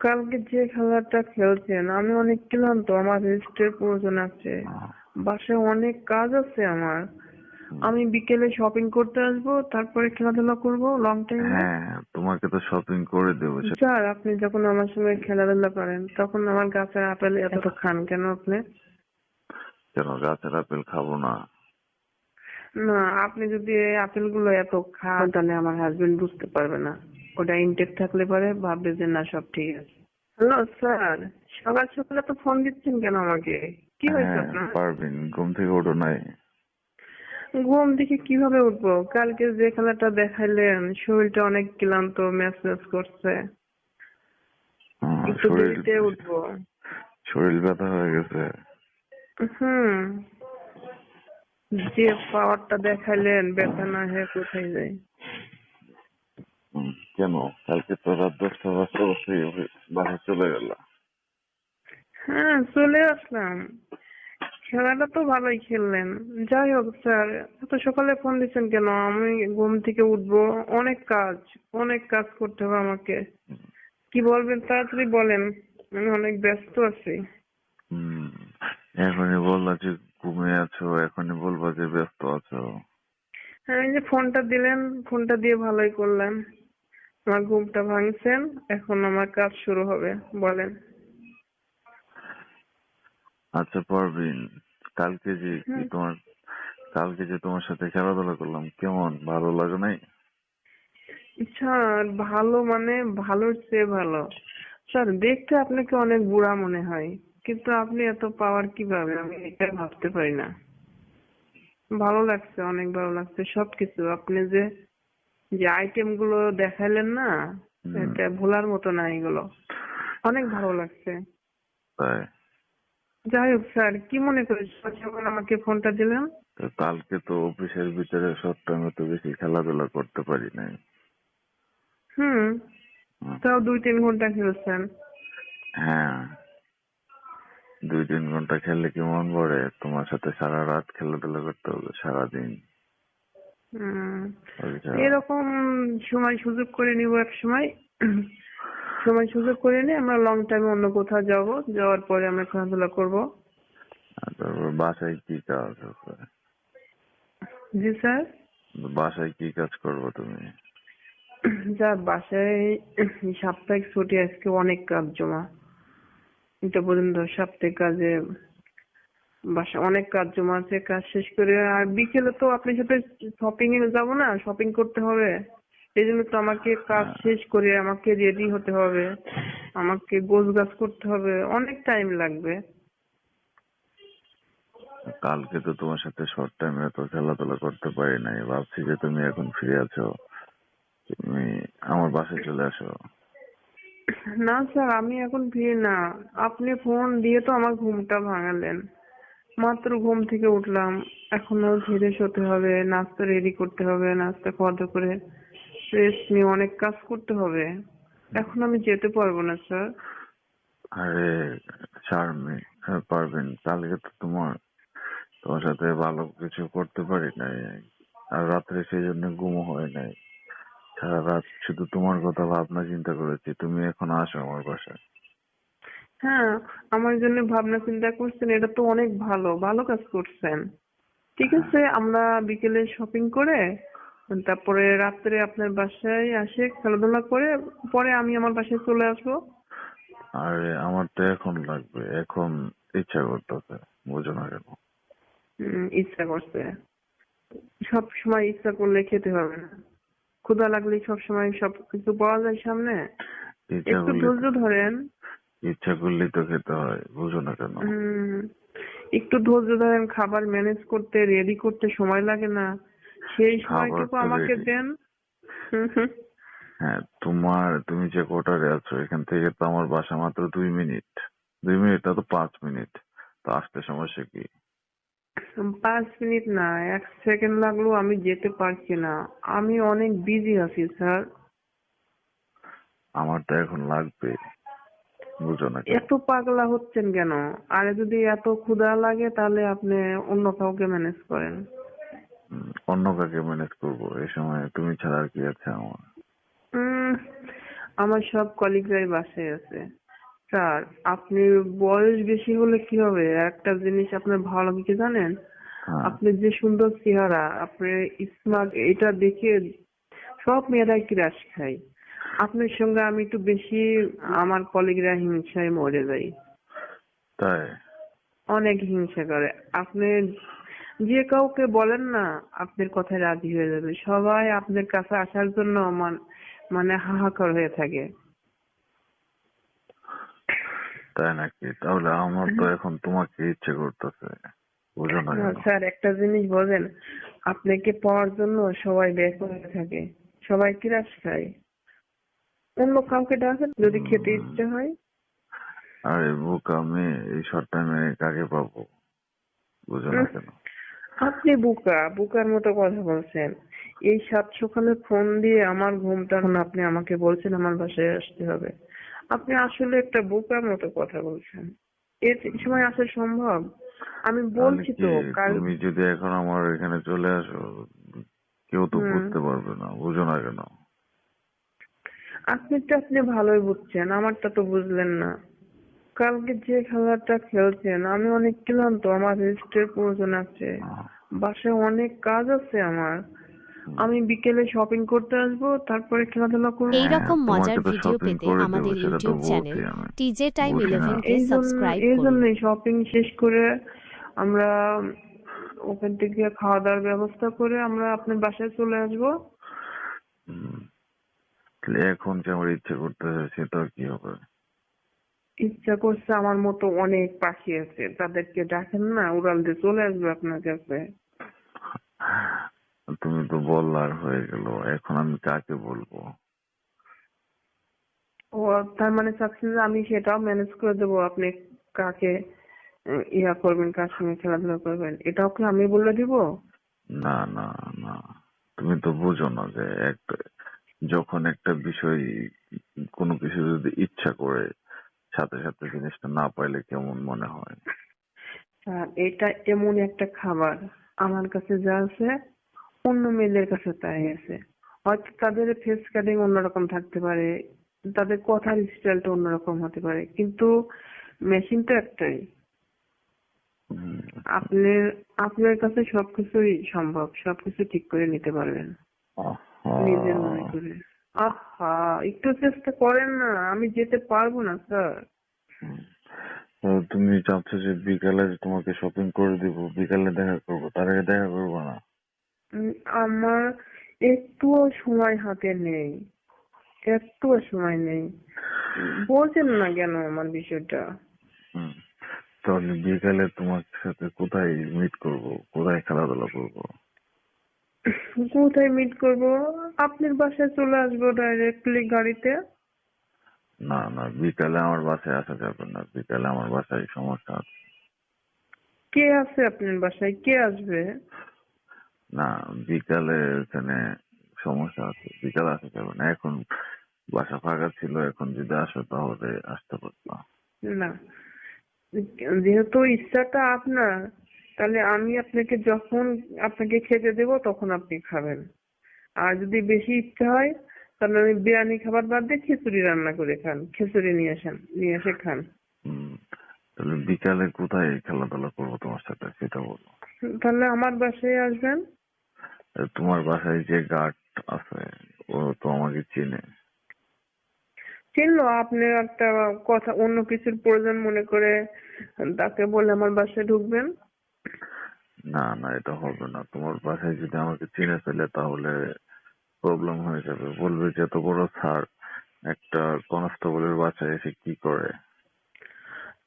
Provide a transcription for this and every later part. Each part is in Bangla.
কালকে যে খেলাটা খেলছেন আমি অনেক ক্লান্ত আমার রেস্টের প্রয়োজন আছে। বাসায় অনেক কাজ আছে আমার। আমি বিকেলে শপিং করতে আসব তারপরে খেলাধুলা করব লং টাইম হ্যাঁ তোমাকে তো শপিং করে দেবো। স্যার আপনি যখন আমার সঙ্গে খেলাধুলা করেন তখন আমার গাছের আপেল এত খান কেন আপনি? কেন গাছের আপেল খাব না। না আপনি যদি এই আপেলগুলো এত খান তাহলে আমার হাজবেন্ড বুঝতে পারবে না। ওটা ইনটেক থাকলে পরে ভাববে যে না সব ঠিক আছে। হ্যালো স্যার সকাল সকালে তো ফোন দিচ্ছেন কেন আমাকে? কি হয়েছে হ্যাঁ আপনার? পারবিন ঘুম থেকে ওঠো নাই। ঘুম থেকে কীভাবে উঠবো? কালকে যে খেলাটা দেখাইলেন শরীরটা অনেক ক্লান্ত ম্যাচ ম্যাচ করছে। একটু শরীর দেরিতে উঠবো। শরীর ব্যথা হয়ে গেছে। হুম। যে পাওয়ারটা দেখাইলেন ব্যথা না হয়ে কোথায় যায়? কেন? কালকে তো রাত দশটা বাজতে বসে বাসায় চলে গেল হ্যাঁ চলে আসলাম। খেলাটা তো ভালোই খেললেন। যাই হোক স্যার এত সকালে ফোন দিচ্ছেন কেন? আমি ঘুম থেকে উঠবো। অনেক কাজ অনেক কাজ করতে হবে আমাকে। কি বলবেন? তাড়াতাড়ি বলেন। আমি অনেক ব্যস্ত আছি। হুম এখনই বললা যে ঘুমিয়ে আছো এখনই বলবা যে ব্যস্ত আছো। হ্যাঁ এই যে ফোনটা দিলেন ফোনটা দিয়ে ভালোই করলেন। আমার ঘুমটা ভাঙছেন এখন আমার কাজ শুরু হবে বলেন। আচ্ছা পারবিন কালকে যে তোমার কালকে যে তোমার সাথে খেলাধুলা করলাম কেমন ভালো লাগে নাই? স্যার ভালো মানে ভালোর চেয়ে ভালো। স্যার দেখতে আপনাকে অনেক বুড়া মনে হয় কিন্তু আপনি এত পাওয়ার কীভাবে? আমি এটা ভাবতে পারি না। ভালো লাগছে অনেক ভালো লাগছে সবকিছু। আপনি যে যে আইটেমগুলো দেখাইলেন না। এটা ভোলার মতো না এগুলো। অনেক ভালো লাগছে। যাই হোক স্যার কি মনে করে যখন আমাকে ফোনটা দিলেন? কালকে তো অফিসের ভিতরে সব টাইমে তো বেশি খেলাধুলা করতে পারি নাই। হুম। তাও দুই তিন ঘণ্টা খেলছেন। হ্যাঁ। দুই তিন ঘণ্টা খেললে কি মন পড়ে তোমার সাথে সারা রাত খেলাধুলা করতে হবে সারাদিন। হুম? এরকম সময় সুযোগ করে নিব এক সময়। সময় সুযোগ করে নিয়ে আমরা লং টাইমে অন্য কোথাও যাব। যাওয়ার পরে আমরা খেলাধুলা করব। তারপর বাসায় কি কাজ জি স্যার? বাসায় কি কাজ করব তুমি? যা বাসায় সাপ্তাহিক ছুটি আজকে অনেক কাজ জমা। এটা পর্যন্ত সাপ্তাহিক কাজে বাসায় অনেক কাজ জমা আছে কাজ শেষ করে আর বিকেলে তো আপনার সাথে শপিং এ যাব না শপিং করতে হবে। এই জন্য তো আমাকে কাজ শেষ করে আমাকে রেডি হতে হবে। আমাকে গোছ গাছ করতে হবে অনেক টাইম লাগবে। কালকে তো তোমার সাথে শর্ট টাইমে তো খেলাধুলা করতে পারি নাই ভাবছি যে তুমি এখন ফ্রি আছো তুমি আমার বাসায় চলে আসো। না স্যার আমি এখন ফ্রি না। আপনি ফোন দিয়ে তো আমার ঘুমটা ভাঙালেন। মাত্র ঘুম থেকে উঠলাম। এখনও ধীরে হতে হবে নাস্তা রেডি করতে হবে নাস্তা খাওয়া দাওয়া করে রেস্ট নিয়ে অনেক কাজ করতে হবে। এখন আমি যেতে পারব না স্যার। আরে চার্মি পারবেন কালকে তো তোমার তোমার সাথে ভালো কিছু করতে পারি নাই। আর রাত্রে সেই জন্য ঘুমও হয় নাই। সারা রাত শুধু তোমার কথা ভাবনা চিন্তা করেছি। তুমি এখন আসো আমার বাসায়। হ্যাঁ আমার জন্য ভাবনা চিন্তা করছেন এটা তো অনেক ভালো ভালো কাজ করছেন। ঠিক আছে আমরা বিকেলে শপিং করে তারপরে রাত্রে আপনার বাসায় আসে খেলাধুলা করে পরে আমি আমার বাসায় চলে আসব। আরে আমার তো এখন লাগবে এখন ইচ্ছা করতেছে বুঝো না কেন। ইচ্ছা করছে। সব সময় ইচ্ছা করলে খেতে হবে না। ক্ষুধা লাগলে সব সময় সব কিছু পাওয়া যায় সামনে। একটু ধৈর্য ধরেন ইচ্ছা করলেই তো খেতে হয় বুঝো না কেন? একটু ধৈর্য ধরেন খাবার ম্যানেজ করতে রেডি করতে সময় লাগে না। সেই সময়টুকু তো আমাকে দেন। হ্যাঁ তোমার তুমি যে কোটারে আছো এখান থেকে তো আমার বাসা মাত্র দুই মিনিট। দুই মিনিট না তো পাঁচ মিনিট। তো আসতে সমস্যা কি? পাঁচ মিনিট না এক সেকেন্ড লাগলেও আমি যেতে পারছি না। আমি অনেক বিজি আছি স্যার আমার তো এখন লাগবে। বুঝো না এত পাগলা হচ্ছেন কেন? আরে যদি এত ক্ষুধা লাগে তাহলে আপনি অন্য কাউকে ম্যানেজ করেন। অন্য কাউকে ম্যানেজ করব? এই সময় তুমি ছাড়া আর কি আছে আমার? আমার সব কলিগরাই বাসায় আছে। স্যার আপনি বয়স বেশি হলে কি হবে? একটা জিনিস আপনার ভালো লাগে কি জানেন? হ্যাঁ। আপনি যে সুন্দর চেহারা আপনি স্মার্ট এটা দেখে সব মেয়েরাই ক্রাশ খায়। আপনার সঙ্গে আমি একটু বেশি আমার কলিগরা হিংসায় মরে যাই। তাই? অনেক হিংসা করে। আপনি যে কাউকে বলেন না আপনার কথায় রাজি হয়ে যাবে। সবাই আপনার কাছে আসার জন্য মান- মানে হাহাকার হয়ে থাকে। তাই নাকি? তাহলে আমার তো এখন তোমাকে ইচ্ছে করতেছে। বুঝো না কেন? স্যার একটা জিনিস বোঝেন আপনাকে পাওয়ার জন্য সবাই ব্যাকুল হয়ে থাকে। সবাই কিরাস খায় অন্য কাউকে ডাকেন যদি খেতে ইচ্ছে হয়। আরে বুক আমি এই শর্ট টাইমে কাকে পাবো? বুঝো না কেন? আপনি বুকা বুকার মতো কথা বলছেন। এই সাত সকালে ফোন দিয়ে আমার ঘুমটা আপনি আমাকে বলছেন আমার বাসায় আসতে হবে। আপনি আসলে একটা বুকার মতো কথা বলছেন। এর সময় আসা সম্ভব? আমি বলছি তো কাল তুমি যদি এখন আমার এখানে চলে আসো কেউ তো বুঝতে পারবে না বুঝো না কেন? আপনি তো আপনি ভালোই বুঝছেন আমারটা তো বুঝলেন না। কালকে যে খেলাটা খেলছেন আমি অনেক ক্লান্ত আমার রেস্টের প্রয়োজন আছে। বাসায় অনেক কাজ আছে আমার। আমি বিকেলে শপিং করতে আসব তারপরে খেলাধুলা করব। এই রকম হ্যাঁ, মজার ভিডিও shopping পেতে করে দেবো, আমাদের সেটা তো ইউটিউব চ্যানেল। টিজে টাইম বলছি না। ইলেভেন কে এই জন্য সাবস্ক্রাইব এই করুন। জন্যই শপিং শেষ করে আমরা ওখান থেকে খাওয়া দাওয়ার ব্যবস্থা করে আমরা আপনার বাসায় চলে আসব। হুম। তাহলে এখন যে আমার ইচ্ছে করতেছে সেটা কি হবে? ইচ্ছা করছে আমার মতো অনেক পাখি আছে তাদেরকে ডাকেন না উড়াল দিয়ে চলে আসবে আপনার কাছে। তুমি তো বললার হয়ে গেল এখন আমি কাকে বলব? ও তার মানে যে আমি সেটাও ম্যানেজ করে দেবো আপনি কাকে ইয়া করবেন কার সঙ্গে খেলাধুলা করবেন এটাও কি আমি বলে দিব? না না না। তুমি তো বুঝো না যে একটা যখন একটা বিষয় কোনো কিছু যদি ইচ্ছা করে সাথে সাথে জিনিসটা না পাইলে কেমন মনে হয়? আর এটা এমন একটা খাবার আমার কাছে যা আছে অন্য মেয়েদের কাছে তাই আছে। হয়তো তাদের ফেস কাটিং অন্যরকম থাকতে পারে তাদের কথার স্টাইলটা অন্যরকম হতে পারে কিন্তু মেশিন তো একটাই। আপনার আপনার কাছে সবকিছুই সম্ভব সবকিছু ঠিক করে নিতে পারবেন। নিজের মনে। করে আহা একটু চেষ্টা করেন না আমি যেতে পারব না স্যার। তুমি চাচ্ছ যে বিকালে তোমাকে শপিং করে দিব বিকালে দেখা করব তার আগে দেখা করব না উম, আমার একটুও সময় হাতে নেই একটুও সময় নেই বলছেন না কেন আমার বিষয়টা হুম। তাহলে বিকালে তোমার সাথে কোথায় মিট করব কোথায় খেলাধুলা করব কোথায় মিট করব? আপনার বাসায় চলে আসব ডাইরেক্টলি গাড়িতে? না না বিকালে আমার বাসায় আসা যাবে না। বিকালে আমার বাসায় সমস্যা আছে। কে আছে আপনার বাসায়? কে আসবে? না বিকালে এখানে সমস্যা আছে। বিকালে আসা যাবে না। এখন বাসা ফাঁকা ছিল এখন যদি আসো তাহলে আসতে পারতো না। যেহেতু ইচ্ছাটা আপনার তাহলে আমি আপনাকে যখন আপনাকে খেতে দেব তখন আপনি খাবেন। আর যদি বেশি ইচ্ছা হয় তাহলে আমি বিরিয়ানি খাবার বাদ দিয়ে খিচুড়ি রান্না করে খান খিচুড়ি নিয়ে আসেন নিয়ে এসে খান। তাহলে বিকালে কোথায় খেলাধুলা করব তোমার সাথে সেটা বলো। তাহলে আমার বাসায় আসবেন। তোমার বাসায় যে গার্ড আছে ও তো আমাকে চেনে। চিনলো আপনি একটা কথা অন্য কিছুর প্রয়োজন মনে করে তাকে বলে আমার বাসায় ঢুকবেন। না না এটা হবে না। তোমার বাসায় যদি আমাকে চিনে ফেলে তাহলে প্রবলেম হয়ে যাবে। বলবে যে এত বড় স্যার একটা কনস্টেবলের বাসায় এসে কি করে?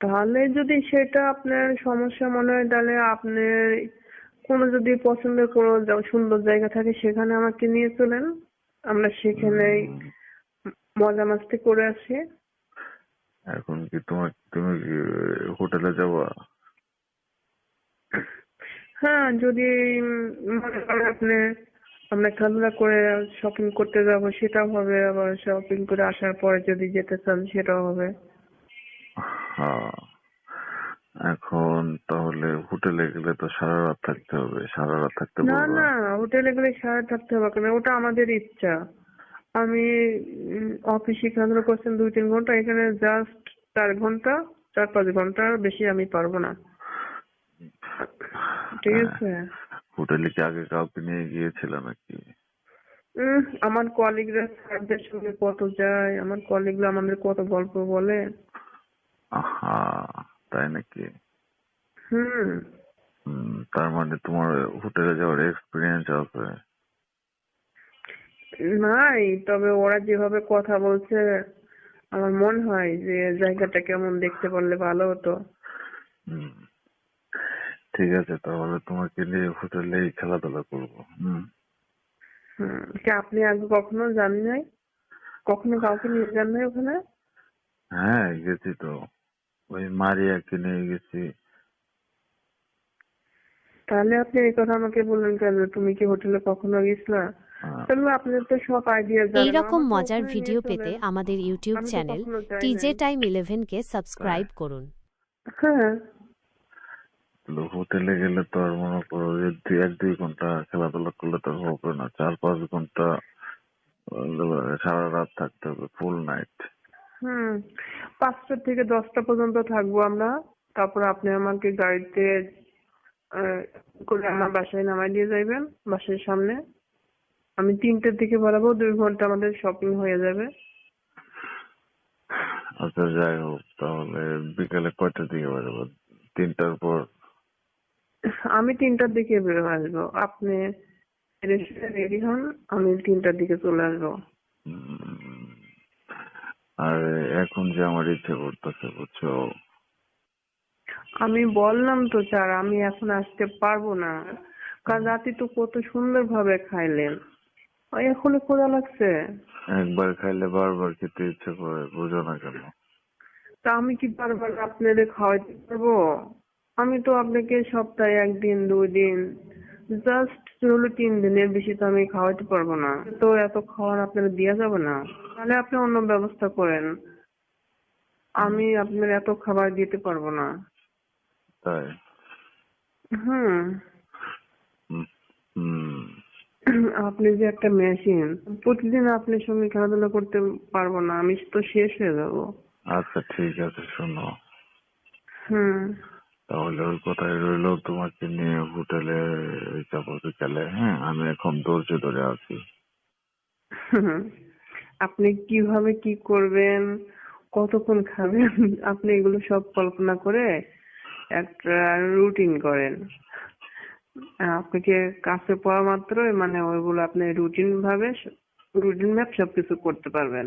তাহলে যদি সেটা আপনার সমস্যা মনে হয় তাহলে আপনার কোনো যদি পছন্দের কোনো সুন্দর জায়গা থাকে সেখানে আমাকে নিয়ে চলেন। আমরা সেখানেই উম, মজা মাস্তি করে আসি। এখন কি তোমার তুমি কি হোটেলে যাবা? হ্যাঁ যদি উম, মনে করেন আপনি আমরা খেলাধুলা করে শপিং করতে যাব সেটাও হবে আবার শপিং করে আসার পরে যদি যেতে চান সেটাও হবে। হ্যাঁ এখন তাহলে হোটেলে গেলে তো সারা রাত থাকতে হবে সারা রাত থাকতে না না হোটেলে গেলে সারা থাকতে হবে কেন? ওটা আমাদের ইচ্ছা। আমি উম, অফিসে খেলাধুলা করছেন দুই তিন ঘণ্টা এখানে জাস্ট চার ঘণ্টা চার পাঁচ ঘণ্টার বেশি আমি পারব না। ঠিক আছে হোটেলে কি আগে কাউকে নিয়ে গিয়েছিল নাকি? উম, আমার কলিগরা স্যারদের সঙ্গে কত যায়? আমার কলিগরা আমাদের কত গল্প বলে? আহা তাই নাকি? হুম। হুম, তার মানে তোমার হোটেলে যাওয়ার এক্সপিরিয়েন্স আছে নাই তবে ওরা যেভাবে কথা বলছে আমার মনে হয় যে জায়গাটা কেমন দেখতে পারলে ভালো হতো। হুম। ঠিক আছে তাহলে তোমাকে নিয়ে হোটেলেই খেলাধুলা করব হুম। হুম কি আপনি আগে কখনো যান নাই? কখনো কাউকে নিয়ে যান নাই ওখানে? হ্যাঁ গেছি তো। ওই মারিয়াকে নিয়ে গেছি। তাহলে আপনি এই কথা আমাকে বললেন কেন? তুমি কি হোটেলে কখনো গেছিলা? হ্যাঁ, তাহলে আপনার তো সব আইডিয়া জানেন। এইরকম আমাকে মজার ভিডিও পেতে। আমাদের ইউটিউব চ্যানেল টিজে। টাইম ইলেভেনকে সাবস্ক্রাইব করুন। হ্যাঁ। তো হোটেলে গেলে তো আর মনে করো যে দুই এক দুই ঘণ্টা খেলাধুলা করলে তো হবে না। চার পাঁচ ঘণ্টা সারা রাত থাকতে হবে ফুল নাইট হুম পাঁচটা থেকে দশটা পর্যন্ত থাকব আমরা। তারপর আপনি আমাকে গাড়িতে করে আমার বাসায় নামাই দিয়ে যাইবেন বাসার সামনে। আমি তিনটের দিকে বেরাবো দুই ঘণ্টা আমাদের শপিং হয়ে যাবে। আচ্ছা যাই হোক তাহলে বিকেলে কয়টার দিকে বেরোবো তিনটার পর আমি তিনটার দিকে বের আসব। আপনি রেডি হন আমি তিনটার দিকে চলে আসব। আর এখন যে আমার ইচ্ছে করতেছে বুঝছ? আমি বললাম তো স্যার আমি এখন আসতে পারব না। কাল রাতে তো কত সুন্দর ভাবে খাইলেন এখনও ক্ষুধা লাগছে। একবার খাইলে বারবার খেতে ইচ্ছে করে বুঝো না কেন? তা আমি কি বারবার আপনাদের খাওয়াইতে পারব? আমি তো আপনাকে সপ্তাহে একদিন দুই দিন জাস্ট হলো তিন দিনের বেশি তো আমি খাওয়াতে পারব না। তো এত খাওয়ার আপনারা দেওয়া যাবে না। তাহলে আপনি অন্য ব্যবস্থা করেন। আমি আপনার এত খাবার দিতে পারব না। তাই? হুম। আপনি যে একটা মেশিন প্রতিদিন আপনার সঙ্গে খেলাধুলা করতে পারব না। আমি তো শেষ হয়ে যাব। আচ্ছা ঠিক আছে শোনো। হুম। তাহলে ওই কথাই রইল, তোমাকে নিয়ে হোটেলে যাব বিকালে হ্যাঁ আমি এখন ধৈর্য ধরে আছি। আপনি কীভাবে কি করবেন? কতক্ষণ খাবেন? আপনি এগুলো সব কল্পনা করে একটা রুটিন করেন। আপনাকে কাছে পাওয়া মাত্রই মানে ওইগুলো আপনি রুটিন ভাবে রুটিন ম্যাপ সবকিছু করতে পারবেন।